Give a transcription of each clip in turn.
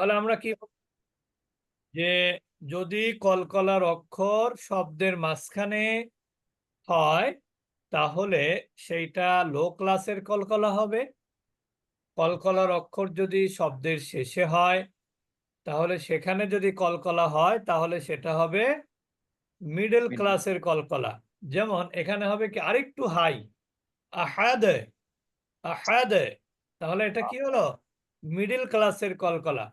তাহলে আমরা কি যে যদি কলকলার অক্ষর শব্দের মাঝখানে হয় তাহলে সেইটা লো ক্লাসের কলকলা হবে। কলকলার অক্ষর যদি শব্দের শেষে হয় তাহলে সেখানে যদি কলকলা হয় তাহলে সেটা হবে মিডল ক্লাসের কলকলা। যেমন এখানে হবে কি আরেকটু হাই আহাদে আহাদে। তাহলে এটা কি হলো? মিডল ক্লাসের কলকলা।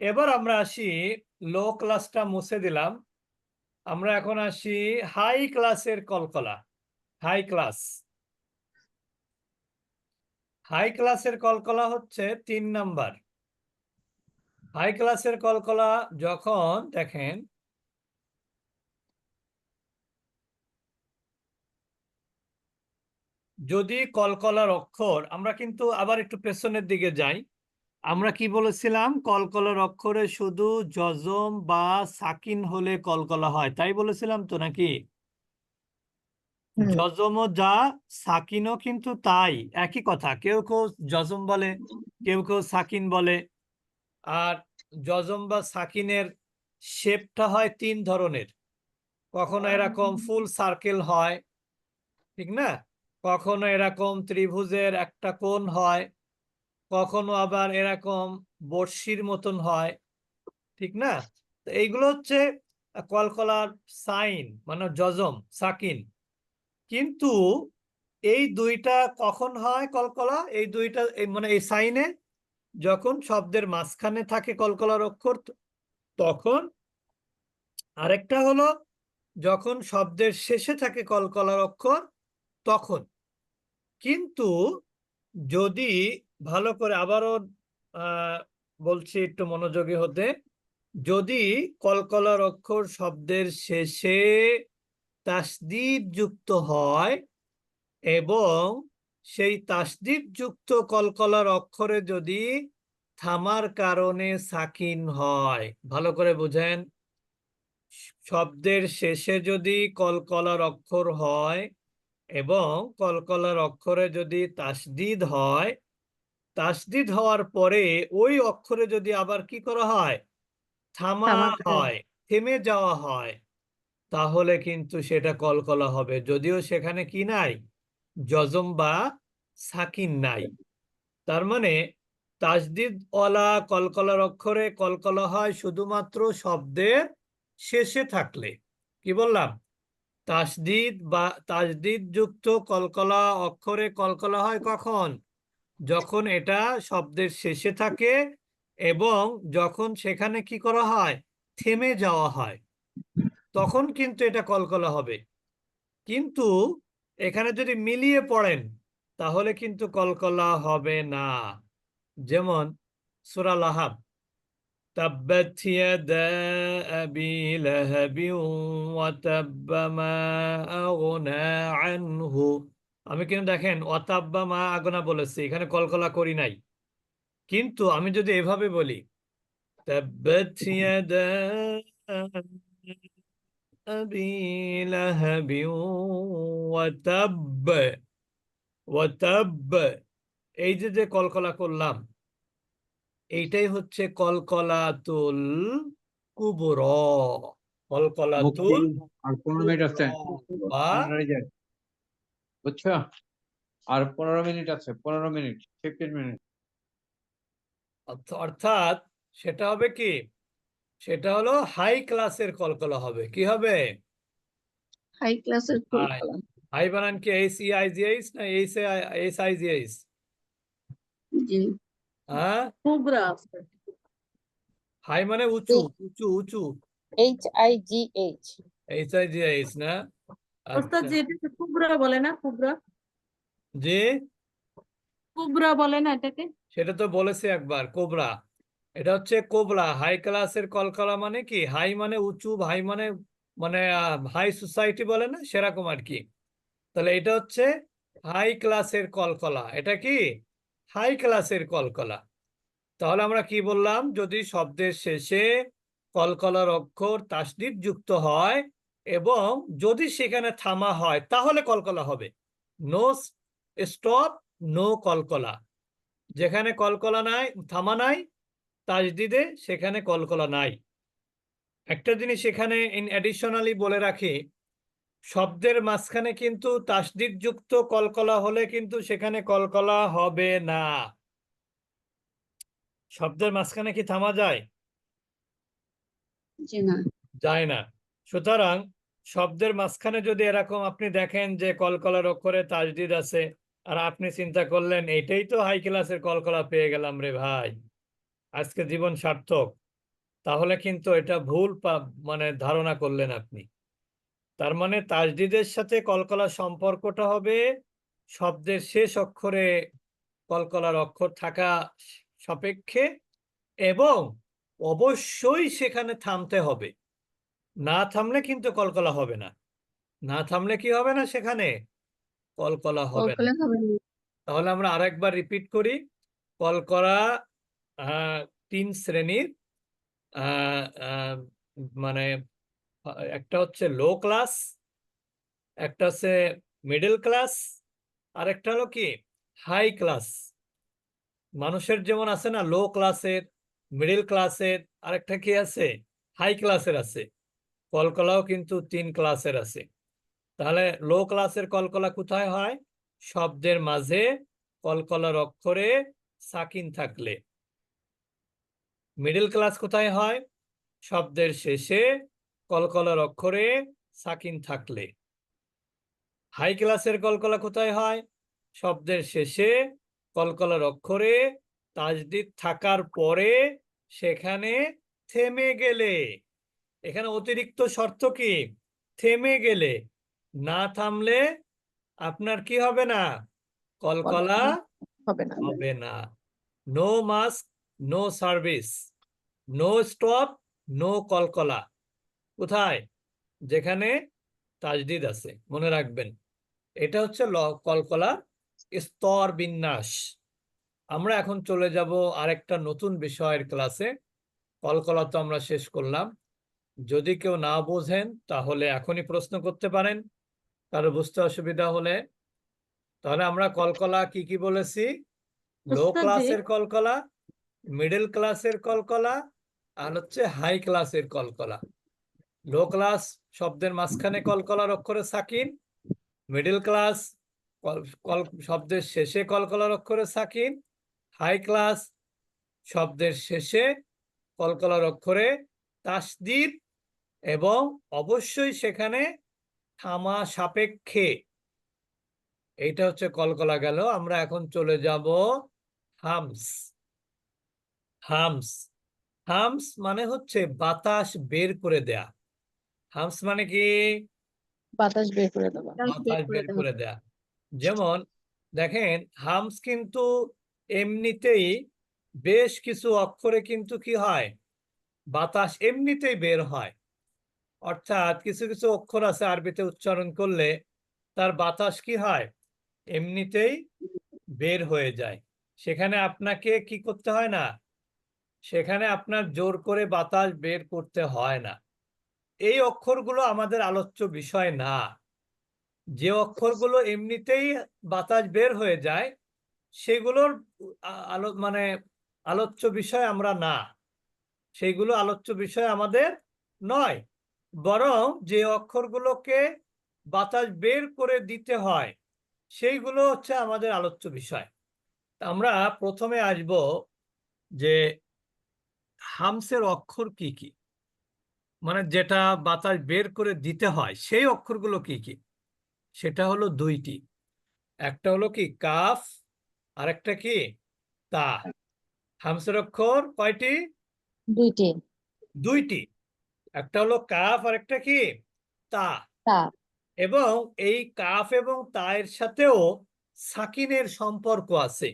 এবার আমরা আসি লো ক্লাসটা মুছে দিলাম। আমরা এখন আসি হাই ক্লাসের কলকলা। হাই ক্লাস হাই ক্লাসের কলকলা হচ্ছে তিন নাম্বার। হাই ক্লাসের কলকলা যখন দেখেন, যদি কলকলার অক্ষর, আমরা কিন্তু আবার একটু পেছনের দিকে যাই। আমরা কি বলেছিলাম? কলকলার অক্ষরে শুধু জজম বা সাকিন হলে কলকলা হয় তাই বলেছিলাম তো নাকি। জজমও যা সাকিনও কিন্তু তাই একই কথা কেউ কেউ জজম বলে কেউ কেউ সাকিন বলে আর জজম বা সাকিনের শেপটা হয় তিন ধরনের কখনো এরকম ফুল সার্কেল হয় ঠিক না? কখনো এরকম ত্রিভুজের একটা কোণ হয় কখনো আবার এরকম বর্ষির মতন হয়, ঠিক না? তো এইগুলো হচ্ছে কলকলার সাইন মানে জজম সাকিন। কিন্তু এই দুইটা কখন হয় কলকলা? এই দুইটা মানে এই সাইনে যখন শব্দের মাঝখানে থাকে কলকলার অক্ষর, তখন আরেকটা হলো যখন শব্দের শেষে থাকে কলকলার অক্ষর, তখন। কিন্তু যদি ভালো করে আবারও বলছি একটু মনোযোগী হতে। যদি কলকলার অক্ষর শব্দের শেষে তাসদিদ যুক্ত হয় এবং সেই তাসদিদ যুক্ত কলকলার অক্ষরে যদি থামার কারণে সাকিন হয়, ভালো করে বুঝেন। শব্দের শেষে যদি কলকলার অক্ষর হয় এবং কলকলার অক্ষরে যদি তাসদিদ হয় তাসদিদ হওয়ার পরে ওই অক্ষরে যদি আবার কি করা হয়? থামা হয়। থেমে যাওয়া হয়। তাহলে কিন্তু সেটা কলকলা হবে। যদিও সেখানে কি নাই? জজম বা সাকিন নাই। তার মানে তাসদিদ ওয়ালা কলকলার অক্ষরে কলকলা হয় শুধুমাত্র শব্দের শেষে থাকলে। কি বললাম? তাসদিদ বা তাসদিদ যুক্ত কলকলা অক্ষরে কলকলা হয় কখন? যখন এটা শব্দের শেষে থাকে এবং যখন সেখানে কি করা হয়? থেমে যাওয়া হয়। তখন কিন্তু এটা কলকলা হবে। কিন্তু এখানে যদি মিলিয়ে পড়েন, তাহলে কিন্তু কলকলা হবে না। যেমন সূরা লাহাব আগনা আনহু আমি কিন্তু দেখেন ওয়াতাব্বা মা আগনা বলেছি এখানে কলকলা করি নাই কিন্তু আমি যদি এভাবে বলি এই যে যে কলকলা করলাম এইটাই হচ্ছে কলকলাতুল কুবর কলকলাতুল বা। বুঝছ? আর পনেরো মিনিট আছে পনেরো মিনিট ফিফটিন মিনিট অর্থাৎ সেটা হবে কি? সেটা হলো হাই ক্লাসের কলকলা হবে। কি হবে? হাই ক্লাসের হাই কলকলা। হাই বানান কি? H E I G H না H H I G H G. হ্যাঁ? কুবরা হাই মানে উঁচু উঁচু উঁচু। H I G H. H I G H না? ওস্তাদ আচ্ছা যেটাকে কুবরা বলে না কুবরা? জি? কুবরা বলে না এটাকে? সেটা তো বলেছে একবার কোবরা। এটা হচ্ছে কোবরা হাই ক্লাসের কলকলা মানে কি? হাই মানে উঁচু হাই মানে মানে হাই সোসাইটি বলে না? সেরকম আর কি। তাহলে এটা হচ্ছে হাই ক্লাসের কলকলা। এটা কি? হাই ক্লাসের কলকলা। তাহলে আমরা কি বললাম? যদি শব্দের শেষে কলকলার অক্ষর তাসদিদ যুক্ত হয় এবং যদি সেখানে থামা হয় তাহলে কলকলা হবে। নো স্টপ নো কলকলা। যেখানে কলকলা নাই থামা নাই তাজদিদে সেখানে কলকলা নাই। একটা জিনিস এখানে ইন অ্যাডিশনালি বলে রাখি শব্দের মাঝখানে কিন্তু তাসদিদ যুক্ত কলকলা হলে কিন্তু সেখানে কলকলা হবে না। শব্দের মাঝখানে কি থামা যায়? যায় না। সুতরাং শব্দের মাঝখানে যদি এরকম আপনি দেখেন যে কলকলার অক্ষরে তাজদিদ আছে, আর আপনি চিন্তা করলেন, এটাই তো হাই ক্লাসের কলকলা, পেয়ে গেলাম রে ভাই। আজকে জীবন সার্থক। তাহলে কিন্তু এটা ভুল মানে ধারণা করলেন আপনি। তার মানে তাজদিদের সাথে কলকলার সম্পর্কটা হবে শব্দের শেষ অক্ষরে কলকলার অক্ষর থাকা সাপেক্ষে, এবং অবশ্যই সেখানে থামতে হবে। না থামলে কিন্তু কলকলা হবে না। না থামলে কি হবে না সেখানে? কলকলা হবে না। তাহলে আমরা আরেকবার রিপিট করি। কলকলা তিন শ্রেণির মানে একটা হচ্ছে লো ক্লাস একটা হচ্ছে মিডল ক্লাস আর একটা হলো কি? হাই ক্লাস মানুষের যেমন আছে না লো ক্লাসের মিডল ক্লাসের আরেকটা কি আছে? হাই ক্লাসের আছে। কলকলাও কিন্তু তিন ক্লাসের আছে। তাহলে লো ক্লাসের কলকলা কোথায় হয়? শব্দের মাঝে কলকলার অক্ষরে সাকিন থাকলে। মিডল ক্লাস কোথায় হয়? শব্দের শেষে কলকলার অক্ষরে সাকিন থাকলে। হাই ক্লাসের কলকলা কোথায় হয়? শব্দের শেষে কলকলার অক্ষরে তাজদিদ থাকার পরে সেখানে থেমে গেলে। এখানে অতিরিক্ত শর্ত কি? থেমে গেলে না থামলে আপনার কি হবে না? কলকলা হবে না। হবে না। No mask no service no stop no কলকলা। কোথায়? যেখানে তাজদিদ আছে। মনে রাখবেন। এটা হচ্ছে কলকলা স্তর বিন্যাস। আমরা এখন চলে যাব আরেকটা নতুন বিষয়ের ক্লাসে। কলকলা তো আমরা শেষ করলাম। যদি কেউ না বোঝেন তাহলে এখনই প্রশ্ন করতে পারেন। কারও বুঝতে অসুবিধা হলে। তাহলে আমরা কলকলা কি কি বলেছি? লো ক্লাসের কলকলা মিডল ক্লাসের কলকলা আর হচ্ছে হাই ক্লাসের কলকলা। লো ক্লাস শব্দের মাঝখানে কলকলার অক্ষরে সাকিন মিডল ক্লাস কল শব্দের শেষে কলকলার অক্ষরে সাকিন হাই ক্লাস শব্দের শেষে কলকলার অক্ষরে তাসদিদ এবং অবশ্যই সেখানে থামা সাপেক্ষে। এইটা হচ্ছে কলকলা গেল। আমরা এখন চলে যাব হামস। হামস। হামস মানে হচ্ছে বাতাস বের করে দেয়া। হামস মানে কি? বাতাস বের করে দেওয়া। বাতাস বের করে দেয়া। যেমন দেখেন হামস কিন্তু এমনিতেই বেশ কিছু অক্ষরে কিন্তু কি হয়? বাতাস এমনিতেই বের হয়। অর্থাৎ কিছু কিছু অক্ষর আছে আরবিতে উচ্চারণ করলে তার বাতাস কি হয়? এমনিতেই বের হয়ে যায়। সেখানে আপনাকে কি করতে হয় না? সেখানে আপনার জোর করে বাতাস বের করতে হয় না। এই অক্ষরগুলো আমাদের আলোচ্য বিষয় না। যে অক্ষরগুলো এমনিতেই বাতাস বের হয়ে যায়, সেগুলোর আলো মানে আলোচ্য বিষয় আমরা না। সেইগুলো আলোচ্য বিষয় আমাদের নয়। বরং যে অক্ষরগুলোকে বাতাস বের করে দিতে হয় সেইগুলো হচ্ছে আমাদের আলোচ্য বিষয়। আমরা প্রথমে আসব যে হামসের অক্ষর কি কি? মানে যেটা বাতাস বের করে দিতে হয় সেই অক্ষরগুলো কি কি? সেটা হলো দুইটি। একটা হলো কি কাফ আর একটা কি তা। হামসের অক্ষর কয়টি? দুইটি। দুইটি। একটা হলো কাফ আর একটা কি? তা। এবং এই কাফ এবং তায়ের সাথেও সাকিনের সম্পর্ক আছে।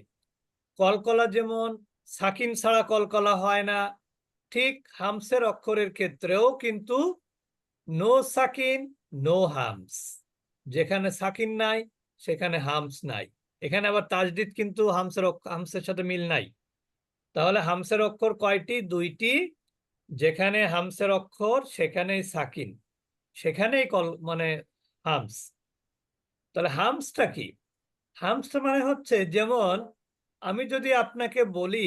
কলকলা যেমন সাকিন ছাড়া কলকলা হয় না। ঠিক হামসের অক্ষরের ক্ষেত্রেও কিন্তু নো সাকিন নো হামস। যেখানে সাকিন নাই সেখানে হামস নাই। এখানে আবার তাজদিদ কিন্তু হামসের হামসের সাথে মিল নাই। তাহলে হামসের অক্ষর কয়টি? দুইটি যেখানে হামসের অক্ষর সেখানেই সাকিন। সেখানেই কল মানে হামস। তাহলে হামসটা কি? হামসটা মানে হচ্ছে যেমন আমি যদি আপনাকে বলি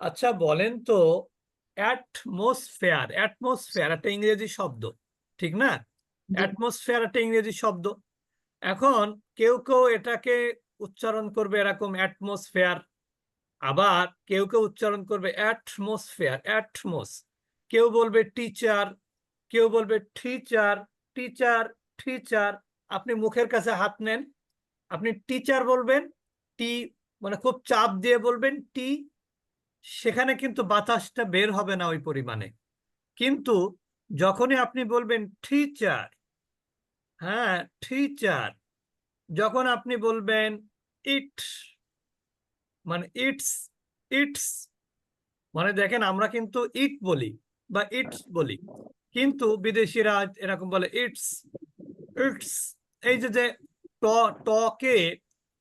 আচ্ছা বলেন তো অ্যাটমসফেয়ার অ্যাটমসফেয়ার একটা ইংরেজি শব্দ ঠিক না? অ্যাটমসফেয়ার একটা ইংরেজি শব্দ। এখন কেউ কেউ এটাকে উচ্চারণ করবে এরকম অ্যাটমসফেয়ার আবার কেউ কেউ উচ্চারণ করবে অ্যাটমসফেয়ার অ্যাটমস। কেউ বলবে টিচার কেউ বলবে টিচার টিচার টিচার আপনি মুখের কাছে হাত নেন। আপনি টিচার বলবেন টি মানে খুব চাপ দিয়ে বলবেন টি সেখানে কিন্তু বাতাসটা বের হবে না ওই পরিমাণে। কিন্তু যখনই আপনি বলবেন টিচার হ্যাঁ টিচার যখন আপনি বলবেন ইট মানে ইটস ইটস মানে দেখেন আমরা কিন্তু ইট বলি। বা ইটস বলি। কিন্তু বিদেশিরা এরকম বলে ইটস ইটস এই যে যে ট টকে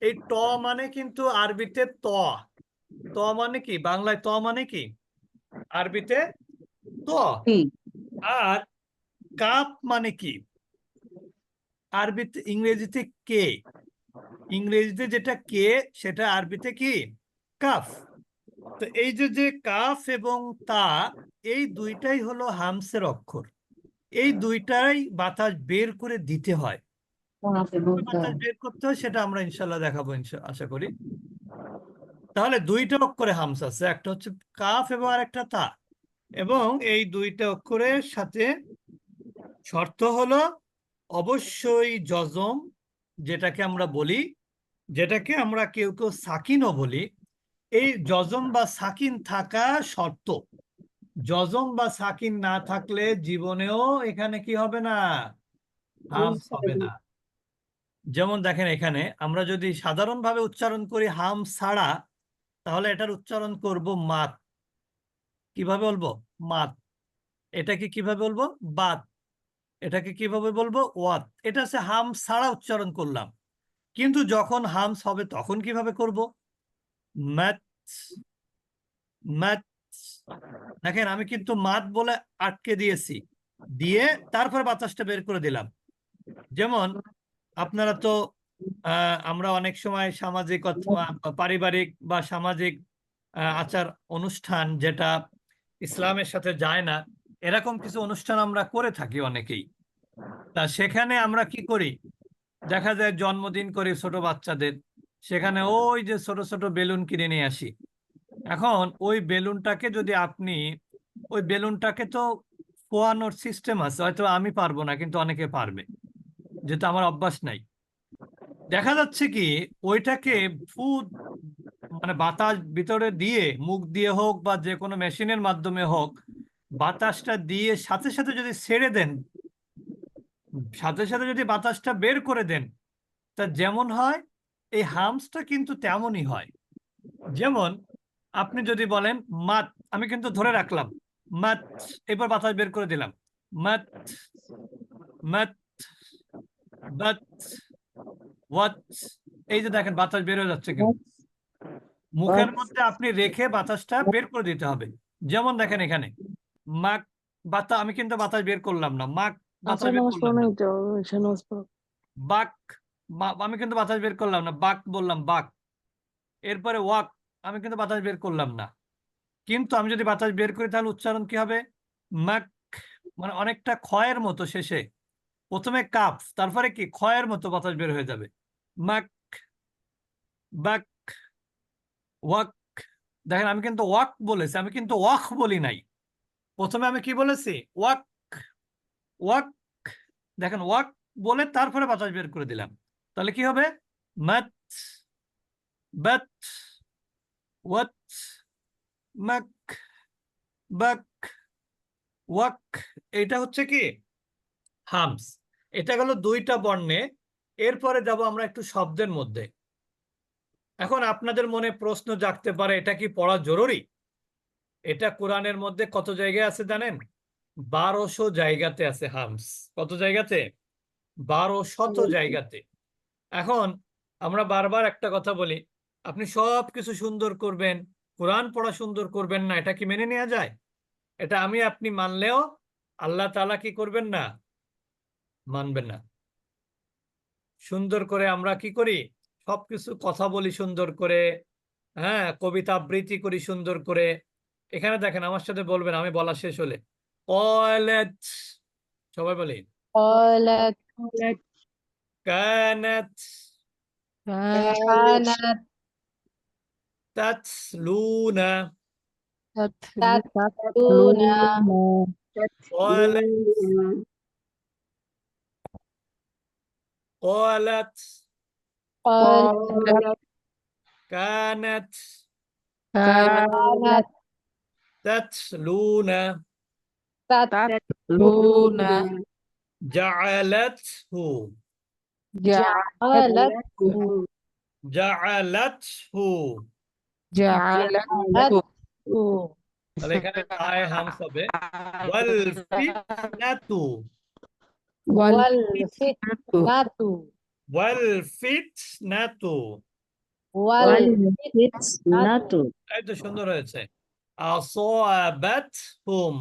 এই ট মানে কিন্তু আরবিতে ত। ত মানে কি? বাংলায় ত মানে কি? আরবিতে ত। আর কাপ মানে কি? আরবিতে ইংরেজিতে কে? ইংরেজিতে যেটা কে সেটা আরবিতে কি? কাফ। তো এই যে যে কাফ এবং তা এই দুইটাই হলো হামসের অক্ষর। এই দুইটাই বাতাস বের করে দিতে হয়। বাতাস বের করতে হয় সেটা আমরা ইনশাল্লাহ দেখাবো আশা করি। তাহলে দুইটা অক্ষরে হামস আছে একটা হচ্ছে কাফ এবং আরেকটা তা। এবং এই দুইটা অক্ষরের সাথে শর্ত হলো অবশ্যই জজম যেটাকে আমরা বলি যেটাকে আমরা কেউ কেউ সাকিনও বলি এই জজম বা সাকিন থাকা শর্ত। জজম বা সাকিন না থাকলে জীবনেও এখানে কি হবে না? হামস হবে না। যেমন দেখেন এখানে আমরা যদি সাধারণভাবে উচ্চারণ করি হাম ছাড়া তাহলে এটার উচ্চারণ করব মাত। কীভাবে বলব? মাত। এটাকে কীভাবে বলব? বাত। এটাকে কীভাবে বলব? ওয়াত। এটা হচ্ছে হাম ছাড়া উচ্চারণ করলাম। কিন্তু যখন হামস হবে তখন কীভাবে করব? ম্যাথ ম্যাথ দেখেন আমি কিন্তু মাত বলে আটকে দিয়েছি। দিয়ে তারপর বাতাসটা বের করে দিলাম। যেমন আপনারা তো আমরা অনেক সময় সামাজিক অথবা পারিবারিক বা সামাজিক আচার অনুষ্ঠান যেটা ইসলামের সাথে যায় না, এরকম কিছু অনুষ্ঠান আমরা করে থাকি অনেকেই। তা সেখানে আমরা কি করি? দেখা যায় জন্মদিন করি ছোট বাচ্চাদের। সেখানে ওই যে ছোট ছোট বেলুন কিনে নিয়ে আসি। এখন ওই বেলুনটাকে যদি আপনি ওই বেলুনটাকে তো ফোয়ানোর সিস্টেম আছে হয়তো আমি পারব না কিন্তু অনেকে পারবে। যেটা আমার অভ্যাস নাই। দেখা যাচ্ছে কি ওইটাকে ফু মানে বাতাস ভিতরে দিয়ে মুখ দিয়ে হোক বা যে কোনো মেশিনের মাধ্যমে হোক বাতাসটা দিয়ে সাথে সাথে যদি ছেড়ে দেন সাথে সাথে যদি বাতাসটা বের করে দেন তা যেমন হয় এই হামসটা কিন্তু তেমনই হয়। যেমন আপনি যদি বলেন মাত আমি কিন্তু ধরে রাখলাম। মাত এবার বাতাস বের করে দিলাম। মাত মাত বাত ওয়াত এই যে দেখেন বাতাস বের হয়ে যাচ্ছে কিন্তু। মুখের মধ্যে আপনি রেখে বাতাসটা বের করে দিতে হবে। যেমন দেখেন এখানে মাক বাতা আমি কিন্তু বাতাস বের করলাম না। মাক বাতাস বের করলাম বাক আমি কিন্তু বাতাস বের করলাম না। বাক বললাম, বাক। এরপরে ওয়াক, আমি কিন্তু বাতাস বের করলাম না। কিন্তু আমি যদি বাতাস বের করি তাহলে উচ্চারণ কি হবে? মাক মানে অনেকটা ক্ষয়ের মতো শেষে। প্রথমে কাপ তারপরে কি? ক্ষয়ের মতো বাতাস বের হয়ে যাবে। মাক, বাক, ওয়াক। দেখেন, আমি কিন্তু ওয়াক বলেছি, আমি কিন্তু ওয়াক বলি নাই। প্রথমে আমি কি বলেছি? Walk walk. দেখেন, ওয়াক বলে তারপরে বাতাস বের করে দিলাম। তাহলে কি হবে? মাত বাত ওয়াত মাক বাক ওয়াক এটা হচ্ছে কি? হামস এটা গেল দুইটা বর্ণে। এরপরে যাব আমরা একটু শব্দের মধ্যে। এখন আপনাদের মনে প্রশ্ন জাগতে পারে এটা কি পড়া জরুরি? এটা কোরআনের মধ্যে কত জায়গায় আছে জানেন? বারোশো জায়গাতে আছে হামস কত জায়গাতে? বারো শত জায়গাতে। এখন আমরা বারবার একটা কথা বলি, আপনি সব কিছু সুন্দর করবেন, কোরআন পড়া সুন্দর করবেন না, এটা কি মেনে নেওয়া যায়? এটা আমি আপনি মানলেও আল্লাহ তালা কি করবেন না? মানবেন না। সুন্দর করে আমরা কি করি? সবকিছু কথা বলি সুন্দর করে হ্যাঁ কবিতা আবৃত্তি করি সুন্দর করে। এখানে দেখেন, আমার সাথে বলবেন, আমি বলা শেষ হলে সবাই বলি? كانت كانت تتلون تتلون قالت قالت قالت كانت كانت تتلون تتلون جعلته جعلته جعلته جعلته তাহলে এখানে আয় হামস হবে ওয়াল ফিতনাতু والفتنة ওয়াল ফিতনাতু والفتنة এই তো সুন্দর হয়েছে আসাবাত হুম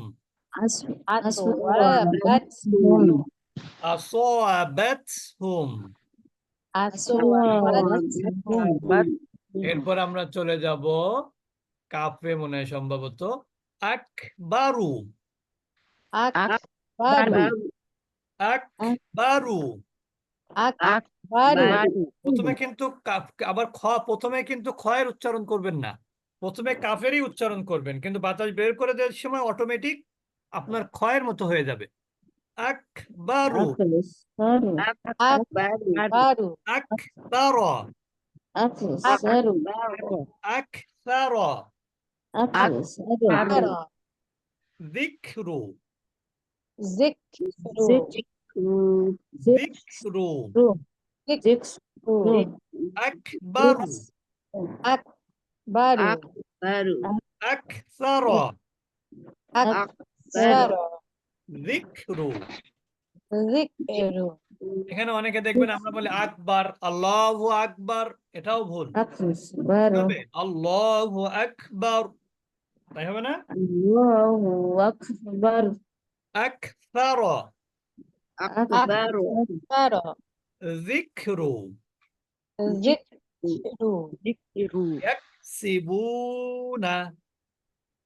এরপর আমরা চলে যাব কাফে মনে হয় সম্ভবত আকবারু। আকবারু। প্রথমে কিন্তু আবার খ প্রথমে কিন্তু খয়ের উচ্চারণ করবেন না। প্রথমে কাফেরই উচ্চারণ করবেন কিন্তু বাতাস বের করে দেওয়ার সময় অটোমেটিক আপনার ক্ষয়ের মতো হয়ে যাবে। أكبر أكبر أكبر أكثر أكثر أكثر ذكر ذكر ذكر ذكر أكبر أكبر أكثر أكثر যিকরু যিকরু এখানে অনেকে দেখবেন আমরা বলি আকবার আল্লাহু আকবার এটাও ভুল আল্লাহু আকবার তাই হবে না আল্লাহু আকবার আকবার আকবার আকবার যিকরু যিকরু যিকরু ইয়াকসিবুনা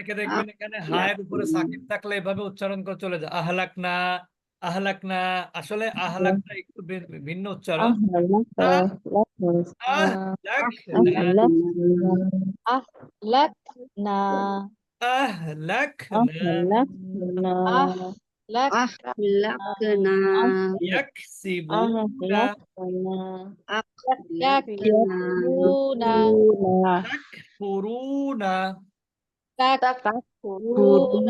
অনেকে দেখবেন এখানে হায়ের উপরে সাকিব থাকলে এভাবে উচ্চারণ করে চলে যায় আহলাকনা আহলাকনা আসলে আহলাকনা একটু ভি- ভিন্ন উচ্চারণ আহলাকনা أهلكنا আহলাকনা أهلكنا ইয়াকসিবুনা يكتبون তাকফুরুনা تكفرون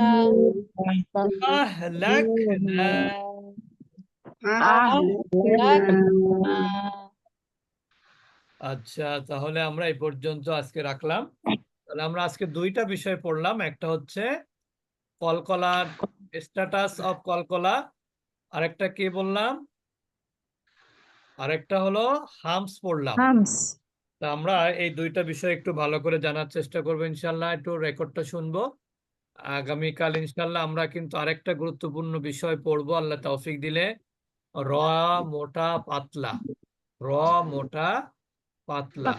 আহলাকনা أهلكنا আচ্ছা তাহলে আমরা এই পর্যন্ত আজকে রাখলাম তাহলে আমরা আজকে দুইটা বিষয় পড়লাম একটা হচ্ছে কলকলার স্ট্যাটাস অফ কলকলা আরেকটা কি বললাম আরেকটা হলো হামস পড়লাম তা আমরা এই দুইটা বিষয় একটু ভালো করে জানার চেষ্টা করব ইনশাল্লাহ, একটু রেকর্ডটা শুনব। আগামীকাল ইনশাল্লাহ আমরা কিন্তু আরেকটা গুরুত্বপূর্ণ বিষয় পড়ব, আল্লাহ তৌফিক দিলে। র মোটা পাতলা, র মোটা পাতলা।